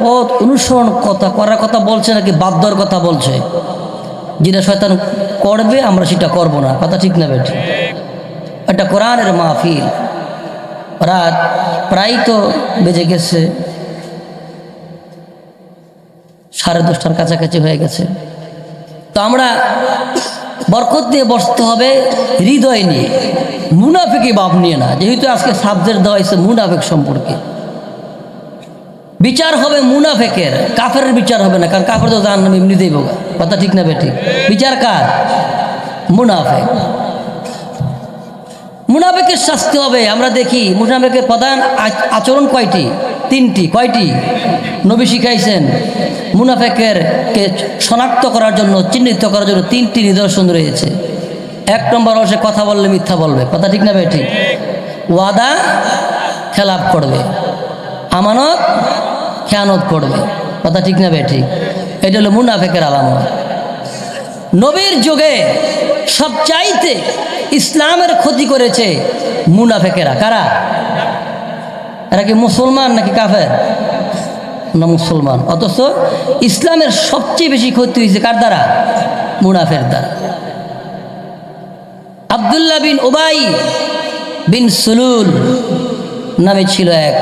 পথ অনুসরণ কথা, করার কথা বলছে নাকি বাধ্যর কথা বলছে? যেটা শয়তান করবে, আমরা সেটা করব না। কথা ঠিক না বেটি? এটা কোরআনের মাহফিল। রাত প্রায় তো বেজে গেছে। সাড়ে দশটার কাছাকাছি হয়ে গেছে। তো আমরা বরকত দিয়ে বসতে হবে, হৃদয় নিয়ে। মুনাফিকে বাপ নিয়ে না। যেহেতু আজকে সাবজেক্ট দেওয়া হয়েছে মুনাফিক সম্পর্কে। বিচার হবে মুনাফেকের কাফের বিচার হবে না, কারণ কাফের তো জান এমনিতেই বোগা কথা ঠিক না বেটি বিচার কার? মুনাফেক। মুনাফেকের শাস্তি হবে, আমরা দেখি মুনাফেকের প্রধান আচরণ কয়টি? তিনটি। কয়টি? নবী শিখাইছেন, মুনাফেকের কে শনাক্ত করার জন্য, চিহ্নিত করার জন্য তিনটি নিদর্শন রয়েছে। এক নম্বর সে কথা বললে মিথ্যা বলবে। কথা ঠিক না বেটি ওয়াদা খেলাপ করবে। আমানত খেয়ানত করবে। কথা ঠিক না বেটি এটা হলো মুনাফেকের আলামত। নবীর যুগে সবচাইতে ইসলামের ক্ষতি করেছে মুনাফেকেরা। কারা? এরা কি মুসলমান নাকি কাফের? না, মুসলমান। অথচ ইসলামের সবচেয়ে বেশি ক্ষতি হয়েছে কার দ্বারা? মুনাফের দ্বারা। আবদুল্লাহ বিন ওবাই বিন সুলুল নামে ছিল এক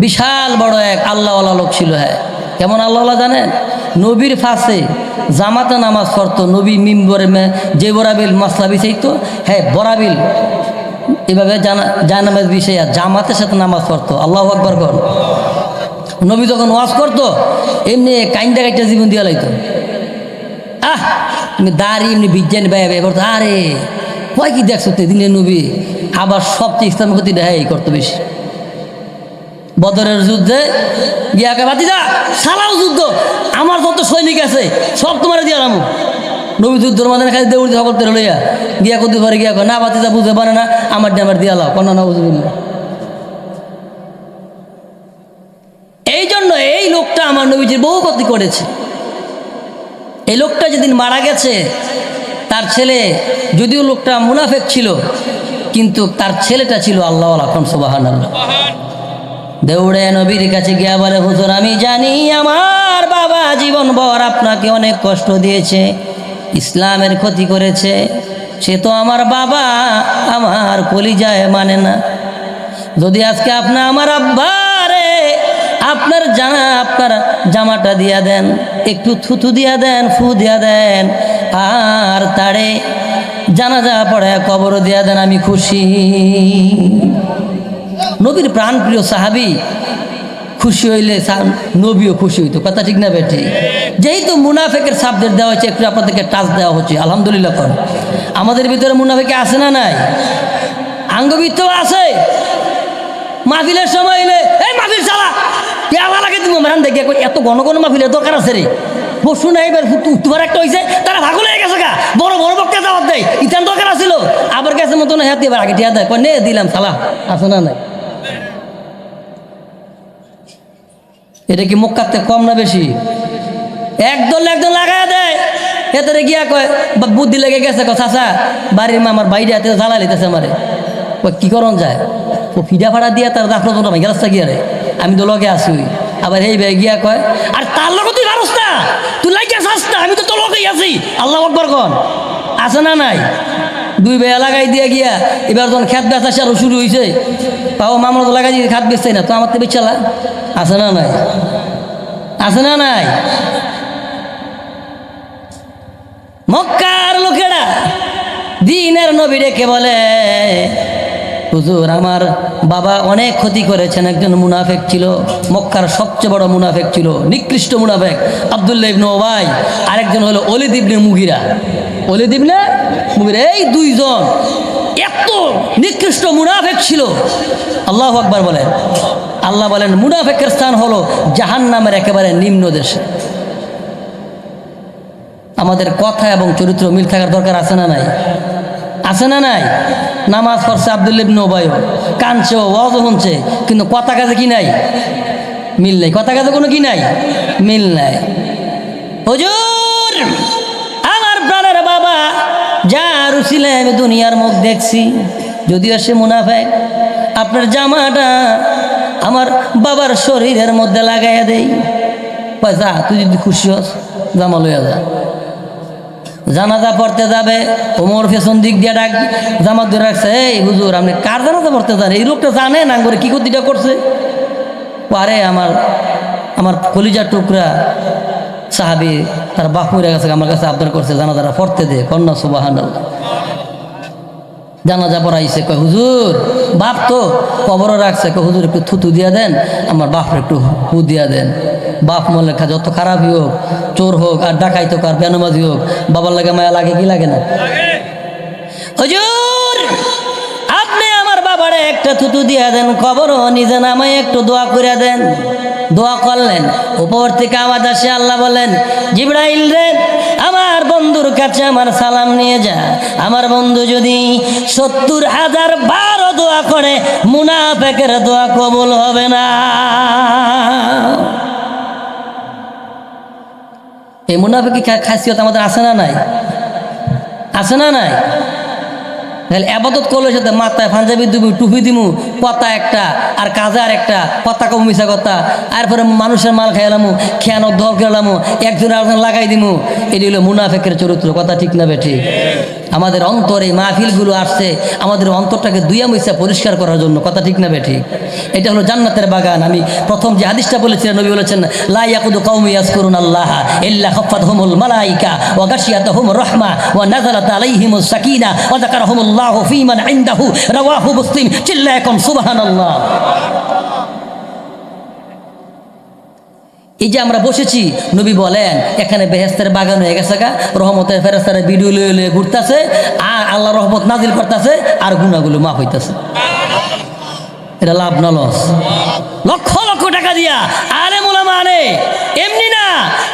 বিশাল বড় এক আল্লাহওয়ালা লোক ছিল হ্যাঁ। কেমন আল্লাহওয়ালা জানেন? নবীর ফাঁসে জামাতে নামাজ পড়তো, নবী মিম্বরে যে বরাবিল মাসলা বিছাইতো হ্যাঁ বরাবিল। এভাবে জানা জানামের বিষয়ে জামাতের সাথে নামাজ পড়তো, আল্লাহ আকবর কর। নবী যখন ওয়াজ করতো, এমনি কাইন্দা কাইটা জীবন দিয়া লাইতো। আহ তুমি দাঁড়ি, এমনি বিজ্ঞান ব্যয় ব্যয় করতো, আরে, কয় কি দেখছ তো দিনে নবী? আবার সবচেয়ে ইসলামের ক্ষতি দেয় এই করতো বেশি। বদরের যুদ্ধে গিয়া গিয়াকে বাতিজা সালাও যুদ্ধ। আমার যত সৈনিক আছে, সব তোমার দিয়ে আলামু নবী যুদ্ধের মাঝে খালি দেউড়ি সকল তেল লইয়া গিয়া কত পারে গিয়া না বাতিজা বুঝতে পারে না, আমার দিয়ে আমার লাও। কন্যা না বুঝবি এই জন্য এই লোকটা আমার নবীজির বহু ক্ষতি করেছে। এই লোকটা যেদিন মারা গেছে, তার ছেলে, যদিও লোকটা মুনাফেক ছিল, কিন্তু তার ছেলেটা ছিল আল্লাহ এখন সোবাহান আল্লাহ দৌড়ে নবীর কাছে গিয়া বলে, হুজুর, আমি জানি আমার বাবা জীবন ভর আপনাকে অনেক কষ্ট দিয়েছে, ইসলামের ক্ষতি করেছে, সে তো আমার বাবা আমার কলিজায় মানে না। যদি আজকে আপনি আমার আব্বারে, আপনার জানা আপনার জামাটা দিয়া দেন, একটু থুথু দিয়া দেন, ফু দিয়া দেন, আর তারে জানাজা পড়ে কবর দিয়া দেন, আমি খুশি। নবীর প্রাণ প্রিয় সাহাবি, খুশি হইলে নবীও খুশি হইতো। কথা ঠিক না বেটি যেহেতু মুনাফেকের সাবজেক্ট দেওয়া হচ্ছে একটু আপনাদেরকে টাচ দেওয়া হচ্ছে, আলহামদুলিল্লাহ কর আমাদের ভিতরে মুনাফেকে আছে না নাই? আঙ্গবিত্ত আছে? মাহফিলের সময় এলে, এই মাহফিল চালা কে পেয়ালা লাগে তুমি ম্যাডাম দেখে এত ঘন মাহফিলের দরকার আছে রে? পশু নাই এবার উত্তর একটা হয়েছে হয়ে গেছে গা? বড় বড় বক্তা দাওয়াত দেয়। ইতান দরকার আছিল। আবার গেছে মতন হ্যাঁ এবার আগে দেয়। নে, দিলাম সালা আছে না নাই? এটা কি মক্কাতে কম না বেশি? একদল একদল লাগায় দেয়। এতে গিয়া কয় বুদ্ধি লেগে গেছে কয় চাচা। বাড়ির মা আমার বাইরে হাতে জ্বালা লিতেছে আমারে। কয়, কি করন যায়? ও ফিডা ফাড়া দিয়া তার দাফন তো ভাই গিয়া রে। আমি তো লগে আসি আবার এই ভাই গিয়া কয়, আর তার লগে তুই তুই লাগিয়া চাস না, আমি তো লগেই আছি। আল্লাহ আকবর কন। আছে না নাই? দুই বেয়া লাগাই দিয়ে গিয়া এবার যখন খেত বেচা আরও আরও শুরু হয়েছে তাও মামলা তো লাগাই দিয়ে খাত বেচছে না, তো আমার তো বেচালা আছে না নাই? আছে না নাই? মক্কার লোকেরা দিনের নবী ডেকে বলে? হুজুর, আমার বাবা অনেক ক্ষতি করেছেন। একজন মুনাফেক ছিল, মক্কার সবচেয়ে বড় মুনাফেক ছিল, নিকৃষ্ট মুনাফেক, আবদুল্লাহ ইবনে ওবাই। আরেকজন হলো অলিদ ইবনে মুগিরা। অলিদ ইবনে মুগিরা, এই দুইজন এত নিকৃষ্ট মুনাফেক ছিল। আল্লাহ আকবার বলেন। আল্লাহ বলেন, মুনাফেকের স্থান হলো জাহান্নামের একেবারে নিম্ন দেশে। আমাদের কথা এবং চরিত্র মিল থাকার দরকার আছে না নাই? আছে না নাই? নামাজ পড়ছে আবদুল্লিবন ওবায় কানছে ওয়াজ শুনছে, কিন্তু কথা কাজে কি নাই? মিল নাই। কথা কাজে কোনো কি নাই? মিল নাই। হুজুর, আমার প্রাণের বাবা যা রুচিলে আমি দুনিয়ার মুখ দেখছি, যদিও সে মুনাফেক আপনার জামাটা আমার বাবার শরীরের মধ্যে লাগাইয়া দেই। পয়সা, তুই যদি খুশি হস, জামা লইয়া যা। জানাজা পড়তে যাবে, ওমর ফেশন দিক দিয়ে ডাক, জামাত ধরে রাখছে, এই হুজুর, আপনি কার জানাজা পড়তে যান? এই লোকটা জানে না করে কি ক্ষতিটা করছে? পারে আমার আমার কলিজার টুকরা সাহাবি, তার বাপুরের কাছে আমার কাছে আবদার করছে জানাজারা পড়তে দে কন্যা সুবাহান জানাজা পড়াইছে, কয়, হুজুর, বাপ তো কবরও রাখছে। কয়, হুজুর, একটু থুতু দিয়া দেন, আমার বাপরে একটু হু দিয়া দেন। বাপ মনে লেখা যত খারাপই হোক, চোর হোক, আর ডাকাই তো আর বেনমাজি হোক, বাবার লাগে মায়া লাগে, কি লাগে না? হুজুর, আপনি আমার বাবারে একটা থুতু দিয়া দেন, কবরও নিজে নামে একটু দোয়া করে দেন। দোয়া করলেন। উপর থেকে আওয়াজ আসে, আল্লাহ বলেন, জিব্রাইল রে কাছে আমার সালাম নিয়ে যা। আমার বন্ধু যদি সত্তর হাজার বারো দোয়া করে, মুনাফেকের দোয়া কবুল হবে না। এই মুনাফেকি খাসিয়ত আমাদের আছে না নাই? আছে না নাই? তাহলে আবাদত করলে সাথে মাথায় পাঞ্জাবি দিবু, টুপি দিমু কথা একটা, আর কাজে আর একটা কথা কম মিশা কথা। আর পরে মানুষের মাল খাইলামু খেয়ানো দল খেলামু একজন আরেকজন লাগাই দিমু। এটি হলো মুনাফেকের চরিত্র, কথা ঠিক না বে ঠিক আমাদের অন্তরে মাহফিলগুলো আসছে, আমাদের অন্তরটাকে দুইয়া মিশা পরিষ্কার করার জন্য, কথা ঠিক না বে ঠিক এটা হলো জান্নাতের বাগান, আমি প্রথম যে হাদিসটা বলেছিলেন নবী বলেছেন, লা ইয়াকুদু কওমি ইয়াজকুরুন আল্লাহ ইল্লা খাফাতহুমুল মালাইকা ওয়া গাশিয়াতাহুম রাহমা ওয়া নাযালাত আলাইহিমুস সাকিনা ওয়া যাকারাহুমুল্লাহু ফীমান ইনদাহু, রাওয়াহু মুসলিম চিল্লায়াকুম সুবহানাল্লাহ। এই যে আমরা বসেছি, নবী বলেন, এখানে বেহেস্তের বাগান হয়ে গেছে গা, রহমতের ফেরেস্তারে ভিডিও লয়ে লয়ে ঘুরতেছে, আর আল্লাহ রহমত নাজিল করতেছে, আর গুণাগুলো মাফ হইতেছে। এটা লাভ না লস। লক্ষ লক্ষ টাকা দিয়া। আরে মোলা মানে এমনি না,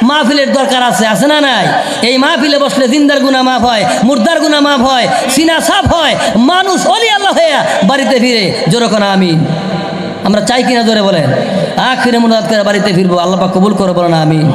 মাহফিলের দরকার আছে আছে না নাই? এই মাহফিলে বসলে জিন্দার গুণা মাফ হয়, মুর্দার গুণা মাফ হয়, সিনা সাফ হয়, মানুষ অলি আল্লাহ হয়ে বাড়িতে ফিরে জোরকনা আমিন। আমরা চাই কিনা জোরে বলেন? আখিরে মুনাদ করে বাড়িতে ফিরবো, আল্লাহ কবুল করে বলেন, আমিন।